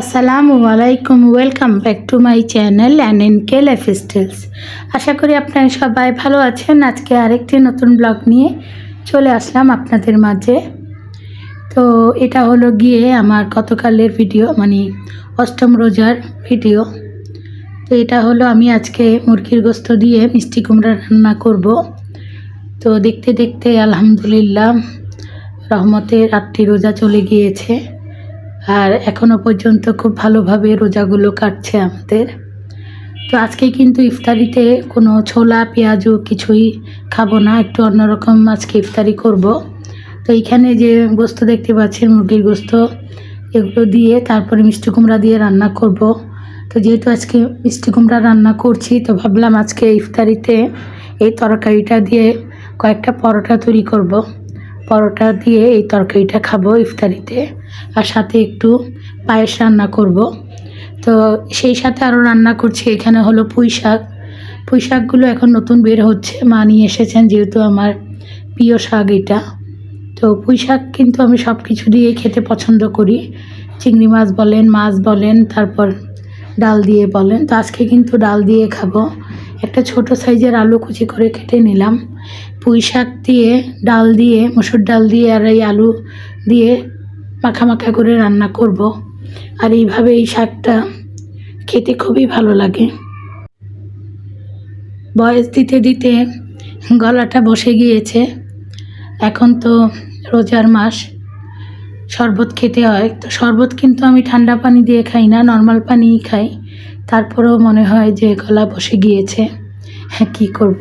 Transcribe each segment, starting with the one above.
আসসালামু আলাইকুম welcome back to my channel and N K life styles আশা করি আপনারা সবাই ভালো আছেন। আজকে আরেকটি নতুন ব্লগ নিয়ে চলে আসলাম আপনাদের মাঝে। তো এটা হলো গিয়ে আমার গতকালের ভিডিও মানে অষ্টম রোজার ভিডিও তো এটা হলো আমি আজকে মুরগির গোস্ত দিয়ে মিষ্টি কুমড়া রান্না করব। তো দেখতে দেখতে আলহামদুলিল্লাহ, রহমতের আটটি রোজা চলে গিয়েছে। আর এখনও পর্যন্ত খুব ভালোভাবে রোজাগুলো কাটছে আমাদের। তো আজকে কিন্তু ইফতারিতে কোনো ছোলা, পেঁয়াজু কিছুই খাব না, একটু অন্যরকম আজকে ইফতারি করব। তো এইখানে যে গোস্ত দেখতে পাচ্ছেন, মুরগির গোস্ত, এগুলো দিয়ে তারপরে মিষ্টি কুমড়া দিয়ে রান্না করব। তো যেহেতু আজকে মিষ্টি কুমড়া রান্না করছি, তো ভাবলাম আজকে ইফতারিতে এই তরকারিটা দিয়ে কয়েকটা পরোটা তৈরি করব। পরোটা দিয়ে এই তরকারিটা খাব ইফতারিতে। আর সাথে একটু পায়েস রান্না করব। তো সেই সাথে আরও রান্না করছি, এখানে হলো পুঁই শাক। পুঁই শাকগুলো এখন নতুন বের হচ্ছে, মা নিয়ে এসেছেন যেহেতু আমার প্রিয় শাক এটা। তো পুঁই শাক কিন্তু আমি সব কিছু দিয়ে খেতে পছন্দ করি। চিংড়ি মাছ বলেন মাছ বলেন, তারপর ডাল দিয়ে বলেন। তো আজকে কিন্তু ডাল দিয়ে খাব। একটা ছোট সাইজের আলু কুচি করে কেটে নিলাম। পুঁই শাক দিয়ে ডাল দিয়ে, মসুর ডাল দিয়ে আর এই আলু দিয়ে মাখা মাখা করে রান্না করব। আর এইভাবে এই শাকটা খেতে খুবই ভালো লাগে। বয়স দিতে দিতে গলাটা বসে গিয়েছে। এখন তো রোজার মাস, শরবত খেতে হয়। তো শরবত কিন্তু আমি ঠান্ডা পানি দিয়ে খাই না, নর্মাল পানিই খাই। তারপরেও মনে হয় যে গলা বসে গিয়েছে। হ্যাঁ কী করব?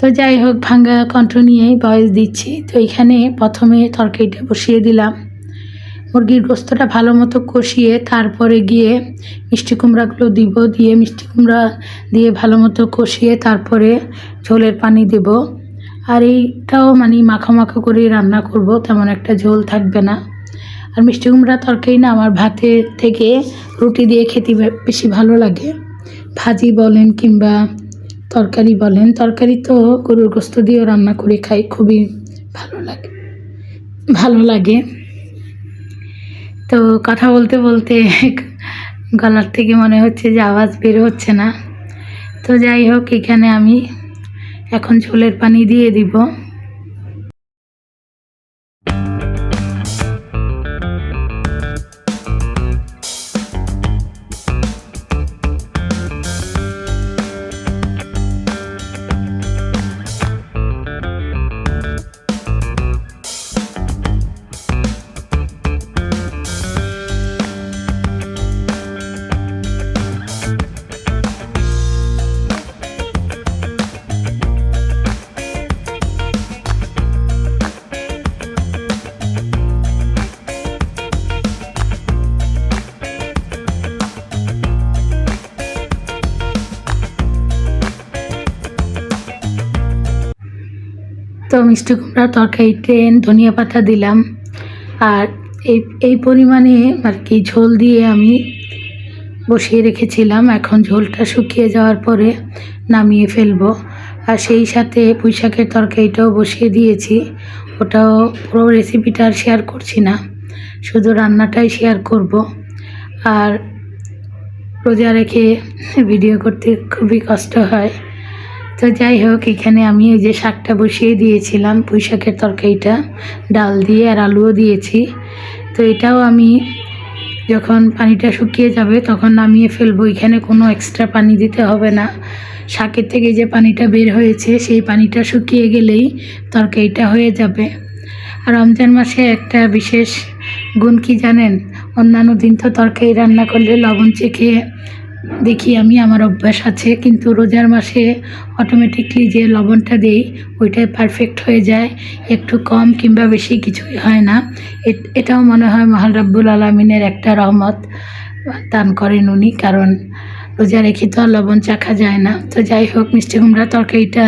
তো যাই হোক, ভাঙ্গা কণ্ঠ নিয়েই বয়স দিচ্ছি। তো এখানে প্রথমে তরকারিটা বসিয়ে দিলাম। মুরগির গোস্তটা ভালো মতো কষিয়ে তারপরে গিয়ে মিষ্টি কুমড়াগুলো দিব, দিয়ে মিষ্টি কুমড়া দিয়ে ভালো মতো কষিয়ে তারপরে ঝোলের পানি দেব। আর এইটাও মানে মাখা মাখা করে রান্না করব, তেমন একটা ঝোল থাকবে না। আর মিষ্টি কুমড়া তরকারি না আমার ভাতের থেকে রুটি দিয়ে খেতে বেশি ভালো লাগে। ভাজি বলেন কিংবা তরকারি বলেন, তরকারি তো গরুর গোস্ত দিয়েও রান্না করে খাই, খুবই ভালো লাগে। ভালো লাগে। তো কথা বলতে বলতে গলার থেকে মনে হচ্ছে যে আওয়াজ বের হচ্ছে না। তো যাই হোক, এখানে আমি এখন ঝোলের পানি দিয়ে দিব। তো মিষ্টি কুমড়ার তরকারিতে ধনিয়া পাতা দিলাম। আর এই এই পরিমাণে আর কি ঝোল দিয়ে আমি বসিয়ে রেখেছিলাম। এখন ঝোলটা শুকিয়ে যাওয়ার পরে নামিয়ে ফেলব। আর সেই সাথে পুঁই শাকের তরকারিটাও বসিয়ে দিয়েছি। ওটাও পুরো রেসিপিটা আর শেয়ার করছি না। শুধু রান্নাটাই শেয়ার করব। আর রোজা রেখে ভিডিও করতে খুবই কষ্ট হয়। তো যাই হোক, এখানে আমি ওই যে শাকটা বসিয়ে দিয়েছিলাম পুঁই শাকের তরকারিটা, ডাল দিয়ে আর আলুও দিয়েছি। তো এটাও আমি যখন পানিটা শুকিয়ে যাবে তখন নামিয়ে ফেলব। এখানে কোনো এক্সট্রা পানি দিতে হবে না। শাকের থেকে যে পানিটা বের হয়েছে, সেই পানিটা শুকিয়ে গেলেই তরকারিটা হয়ে যাবে। আর রমজান মাসে একটা বিশেষ গুণ কি জানেন? অন্যান্য দিন তো তরকারি রান্না করলে লবণ চেখে দেখি আমি আমার অভ্যাস আছে, কিন্তু রোজার মাসে অটোমেটিকলি যে লবণটা দেই, ওইটাই পারফেক্ট হয়ে যায়। একটু কম কিংবা বেশি কিছুই হয় না। এটাও মনে হয় মহান রাব্বুল আলমিনের একটা রহমত, দান করেন উনি, কারণ রোজা রেখে তো আর লবণ চাখা যায় না। তো যাই হোক, মিষ্টি কুমড়া তরকারিটা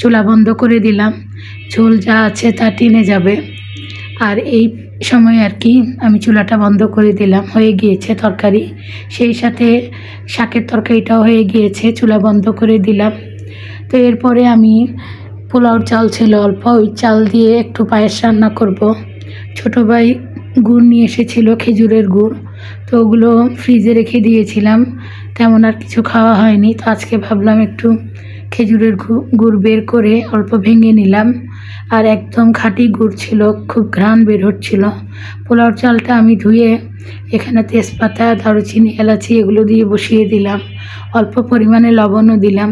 চুলা বন্ধ করে দিলাম। ঝোল যা আছে তা টেনে যাবে। আর এই সময় আর কি আমি চুলাটা বন্ধ করে দিলাম, হয়ে গিয়েছে তরকারি। সেই সাথে শাকের তরকারিটাও হয়ে গিয়েছে, চুলা বন্ধ করে দিলাম। তো এরপরে আমি পোলাওর চাল ছিল অল্প, ওই চাল দিয়ে একটু পায়েস রান্না করব। ছোটো ভাই গুড় নিয়ে এসেছিল, খেজুরের গুড়, তো ওগুলো ফ্রিজে রেখে দিয়েছিলাম। তেমন আর কিছু খাওয়া হয়নি, তো আজকে ভাবলাম একটু খেজুরের গুড় বের করে অল্প ভেঙে নিলাম। আর একদম খাঁটি গুড় ছিল, খুব ঘ্রাণ বের হচ্ছিল। পোলাও চালটা আমি ধুয়ে এখানে তেজপাতা, দারুচিনি, এলাচি এগুলো দিয়ে বসিয়ে দিলাম। অল্প পরিমাণে লবণও দিলাম।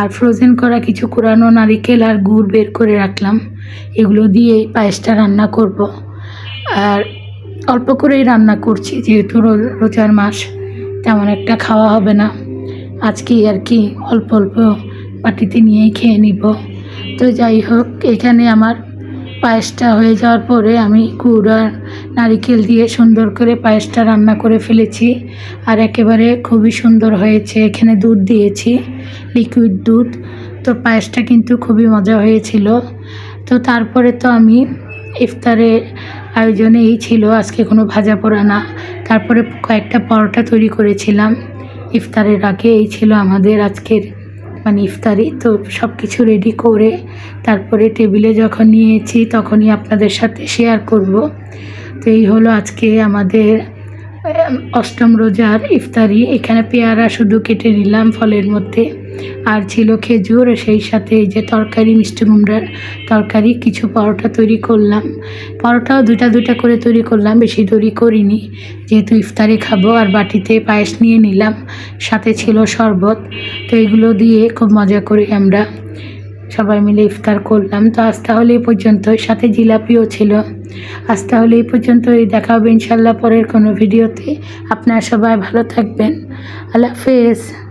আর ফ্রোজেন করা কিছু কোরানো নারিকেল আর গুড় বের করে রাখলাম। এগুলো দিয়ে পায়েসটা রান্না করব। আর অল্প করেই রান্না করছি, যেহেতু রোজার মাস, তেমন একটা খাওয়া হবে না। আজকে আর কি অল্প অল্প বাটিতে নিয়েই খেয়ে নিব। তো যাই হোক, এখানে আমার পায়েসটা হয়ে যাওয়ার পরে আমি গুড় আর নারিকেল দিয়ে সুন্দর করে পায়েসটা রান্না করে ফেলেছি আর একেবারে খুবই সুন্দর হয়েছে। এখানে দুধ দিয়েছি লিকুইড দুধ। তো পায়েসটা কিন্তু খুবই মজা হয়েছিল। তো তারপরে তো আমি ইফতারের আয়োজনে এই ছিল, আজকে কোনো ভাজা পোড়া না। তারপরে কয়েকটা পরোটা তৈরি করেছিলাম। ইফতারের আগে এই ছিল আমাদের আজকের মানে ইফতারি, তো সব কিছু রেডি করে তারপরে টেবিলে যখন নিয়েছি তখনই আপনাদের সাথে শেয়ার করব। তো এই হলো আজকে আমাদের অষ্টম রোজার ইফতারি। এখানে পেয়ারা শুধু কেটে নিলাম ফলের মধ্যে। আর ছিল খেজুর, সেই সাথে এই যে তরকারি, মিষ্টি কুমড়ার তরকারি, কিছু পরোটা তৈরি করলাম। পরোটাও দুটা দুটা করে তৈরি করলাম, বেশি তৈরি করিনি। যেহেতু ইফতারে খাব আর বাটিতে পায়েস নিয়ে নিলাম, সাথে ছিল শরবত। তো এগুলো দিয়ে খুব মজা করে আমরা সবাই মিলে ইফতার করলাম। তো আজ তাহলে এই পর্যন্ত সাথে জিলাপিও ছিল। আজ তাহলে এই পর্যন্তই। দেখা হবে ইনশাল্লাহ পরের কোনো ভিডিওতে। আপনারা সবাই ভালো থাকবেন। আল্লাহ হাফেজ।